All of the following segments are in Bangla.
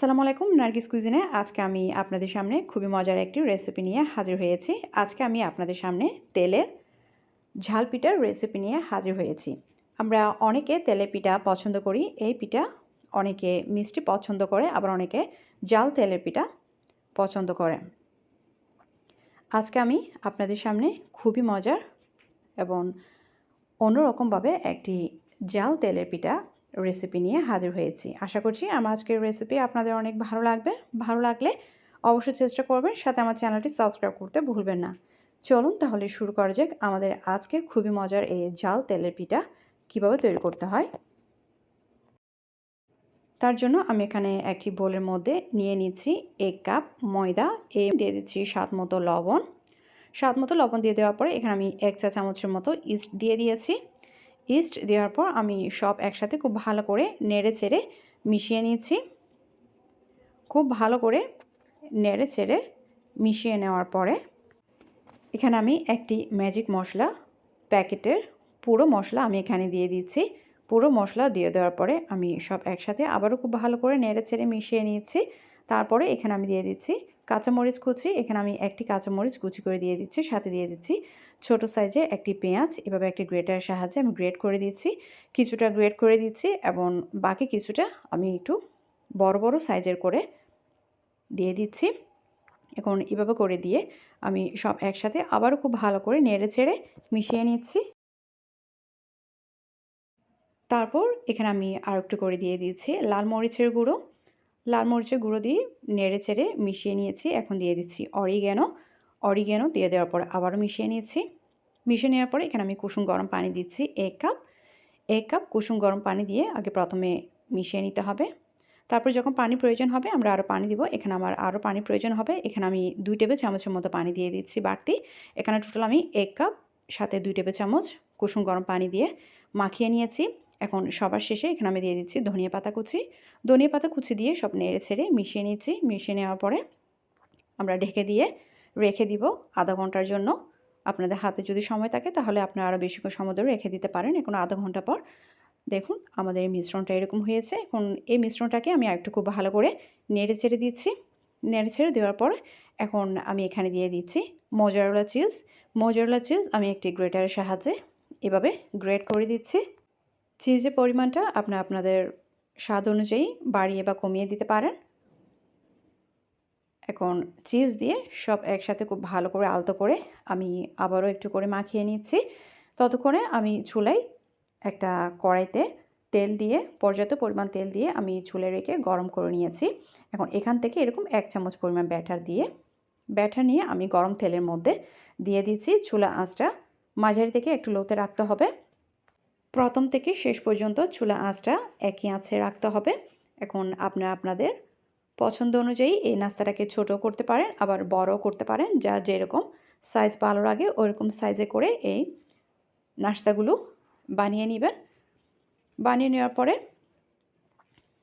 আসসালামু আলাইকুম, নার্গিস কুইজিনে। আজকে আমি আপনাদের সামনে খুবই মজার একটি রেসিপি নিয়ে হাজির হয়েছি। আজকে আমি আপনাদের সামনে তেলের ঝাল পিঠার রেসিপি নিয়ে হাজির হয়েছি। আমরা অনেকে তেলের পিঠা পছন্দ করি, এই পিঠা অনেকে মিষ্টি পছন্দ করে, আবার অনেকে জাল তেলের পিঠা পছন্দ করে। আজকে আমি আপনাদের সামনে খুবই মজার এবং অন্যরকমভাবে একটি জাল তেলের পিঠা রেসিপি নিয়ে হাজির হয়েছি। আশা করছি আমার আজকের রেসিপি আপনাদের অনেক ভালো লাগবে। ভালো লাগলে অবশ্যই চেষ্টা করবেন, সাথে আমার চ্যানেলটি সাবস্ক্রাইব করতে ভুলবেন না। চলুন তাহলে শুরু করা যাক আমাদের আজকের খুবই মজার এই জাল তেলের পিঠা কীভাবে তৈরি করতে হয়। তার জন্য আমি এখানে একটি বোলের মধ্যে নিয়ে নিচ্ছি এক কাপ ময়দা, এ দিয়ে দিচ্ছি স্বাদ মতো লবণ। স্বাদ মতো লবণ দিয়ে দেওয়ার পরে এখানে আমি এক চা চামচের মতো ইস্ট দিয়ে দিয়েছি। ইস্ট দেওয়ার পর আমি সব একসাথে খুব ভালো করে নেড়ে চেড়ে মিশিয়ে নিয়েছি। খুব ভালো করে নেড়ে চেড়ে মিশিয়ে নেওয়ার পরে এখানে আমি একটি ম্যাজিক মশলা প্যাকেটের পুরো মশলা আমি এখানে দিয়ে দিচ্ছি পুরো মশলা দিয়ে দেওয়ার পরে আমি সব একসাথে আবারও খুব ভালো করে নেড়ে চেড়ে মিশিয়ে নিচ্ছি তারপরে এখানে আমি দিয়ে দিচ্ছি কাঁচামরিচ কুচি। এখানে আমি একটি কাঁচামরিচ কুচি করে দিয়ে দিচ্ছি, সাথে দিয়ে দিচ্ছি ছোট সাইজে একটি পেঁয়াজ, এভাবে একটি গ্রেটারের সাহায্যে আমি গ্রেট করে দিচ্ছি। কিছুটা গ্রেট করে দিচ্ছি এবং বাকি কিছুটা আমি একটু বড় বড় সাইজের করে দিয়ে দিচ্ছি। এখন এভাবে করে দিয়ে আমি সব একসাথে আবারও খুব ভালো করে নেড়ে ছেড়ে মিশিয়ে নিচ্ছি। তারপর এখানে আমি আর একটু করে দিয়ে দিচ্ছি লাল মরিচের গুঁড়ো। লাল মরিচের গুঁড়ো দিয়ে নেড়ে চেড়ে মিশিয়ে নিয়েছি, এখন দিয়ে দিচ্ছি অরিগ্যানো অরিগ্যানো দিয়ে দেওয়ার পর আবারও মিশিয়ে নিয়েছি। মিশিয়ে নেওয়ার পরে এখানে আমি কুসুম গরম পানি দিচ্ছি এক কাপ। এক কাপ কুসুম গরম পানি দিয়ে আগে প্রথমে মিশিয়ে নিতে হবে। তারপর যখন পানি প্রয়োজন হবে, আমরা আরও পানি দিব। এখানে আমার আরও পানি প্রয়োজন হবে। এখানে আমি দুই টেবিল চামচের মতো পানি দিয়ে দিচ্ছি বাড়তি। এখানে টোটাল আমি এক কাপ, সাথে দুই টেবিল চামচ কুসুম গরম পানি দিয়ে মাখিয়ে নিয়েছি। এখন সবার শেষে এখানে আমি দিয়ে দিচ্ছি ধনিয়া পাতা কুচি। ধনিয়া পাতা কুচি দিয়ে সব নেড়ে ছেড়ে মিশিয়ে নিচ্ছি। মিশিয়ে নেওয়ার পরে আমরা ঢেকে দিয়ে রেখে দিব আধা ঘণ্টার জন্য। আপনাদের হাতে যদি সময় থাকে তাহলে আপনারা আরও বেশি সময় ধরে রেখে দিতে পারেন। এখন আধা ঘণ্টা পর দেখুন আমাদের এই মিশ্রণটা এরকম হয়েছে। এখন এই মিশ্রণটাকে আমি আরেকটু খুব ভালো করে নেড়ে ছেড়ে দিচ্ছি। নেড়ে ছেড়ে দেওয়ার পর এখন আমি এখানে দিয়ে দিচ্ছি মজারলা চিজ। মজারলা চিজ আমি একটি গ্রেটারের সাহায্যে এভাবে গ্রেট করে দিচ্ছি। চিজের পরিমাণটা আপনার আপনাদের স্বাদ অনুযায়ী বাড়িয়ে বা কমিয়ে দিতে পারেন। এখন চিজ দিয়ে সব একসাথে খুব ভালো করে আলতো করে আমি আবারও একটু করে মাখিয়ে নিচ্ছি। ততক্ষণে আমি চুলাই একটা কড়াইতে তেল দিয়ে, পর্যাপ্ত পরিমাণ তেল দিয়ে আমি চুলে রেখে গরম করে নিয়েছি। এখন এখান থেকে এরকম এক চামচ পরিমাণ ব্যাটার দিয়ে, ব্যাটার নিয়ে আমি গরম তেলের মধ্যে দিয়ে দিচ্ছি। চুলা আঁচটা মাঝারি থেকে একটু লোতে রাখতে হবে। প্রথম থেকে শেষ পর্যন্ত চুলা আঁচটা একই আঁচে রাখতে হবে। এখন আপনারা আপনাদের পছন্দ অনুযায়ী এই নাস্তাটাকে ছোট করতে পারেন, আবার বড় করতে পারেন। যা যেরকম সাইজ ভালো লাগে ওইরকম সাইজে করে এই নাস্তাগুলো বানিয়ে নেবেন। বানিয়ে নেওয়ার পরে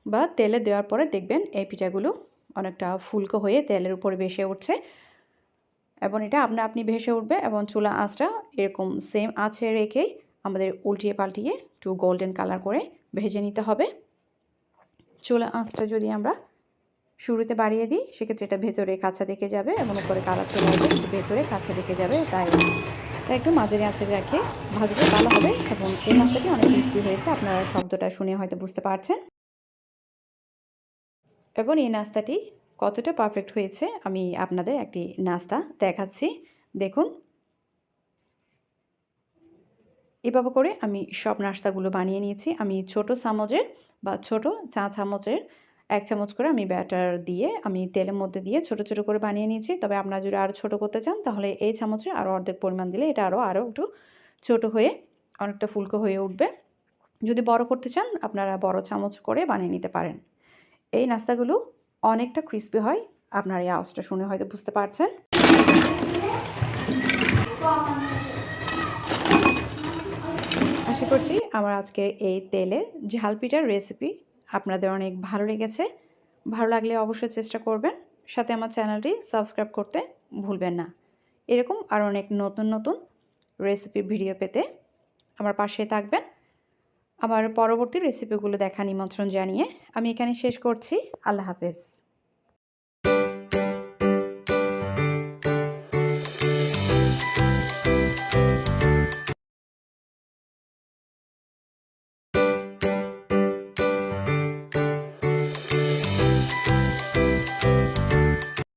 বা তেলে দেওয়ার পরে দেখবেন এই পিঠাগুলো অনেকটা ফুলকো হয়ে তেলের উপরে ভেসে উঠছে। এবং এটা আপনা, আপনি ভেসে উঠবে এবং চুলা আঁচটা এরকম সেম আঁচে রেখেই আমাদের উল্টিয়ে পাল্টিয়ে একটু গোল্ডেন কালার করে ভেজে নিতে হবে। চুলা আঁচটা যদি আমরা শুরুতে বাড়িয়ে দিই, সেক্ষেত্রে এটা ভেতরে কাঁচা দেখে যাবে এবং উপরে কালার চলে আসবে ভেতরে কাঁচা দেখে যাবে, তাই তাই একটু মাঝারি আঁচে রাখে ভাজলে ভালো হবে এবং এই মাছটাটি অনেক ক্রিস্পি হয়েছে, আপনারা শব্দটা শুনে হয়তো বুঝতে পারছেন। এবং এই নাস্তাটি কতটা পারফেক্ট হয়েছে, আমি আপনাদের একটি নাস্তা দেখাচ্ছি। দেখুন এভাবে করে আমি সব নাস্তাগুলো বানিয়ে নিয়েছি। আমি ছোট চামচের বা ছোট চা চামচের এক চামচ করে আমি ব্যাটার দিয়ে আমি তেলের মধ্যে দিয়ে ছোট ছোট করে বানিয়ে নিয়েছি। তবে আপনারা যদি আরও ছোটো করতে চান, তাহলে এই চামচে আরও অর্ধেক পরিমাণ দিলে এটা আরও আরও একটু ছোট হয়ে অনেকটা ফুলকো হয়ে উঠবে। যদি বড় করতে চান, আপনারা বড় চামচ করে বানিয়ে নিতে পারেন। এই নাস্তাগুলো অনেকটা ক্রিস্পি হয়। আপনার এই আওয়াজটা শুনে হয়তো বুঝতে পারছেন। আশা করছি আমার আজকের এই তেলের ঝাল পিঠার রেসিপি আপনাদের অনেক ভালো লেগেছে। ভালো লাগলে অবশ্যই চেষ্টা করবেন। সাথে আমার চ্যানেলটি সাবস্ক্রাইব করতে ভুলবেন না। এরকম আর অনেক নতুন নতুন রেসিপি ভিডিও পেতে আমার পাশে থাকবেন। আমার পরবর্তী রেসিপিগুলো দেখা নিমন্ত্রণ জানিয়ে আমি এখানে শেষ করছি। আল্লাহ হাফেজ।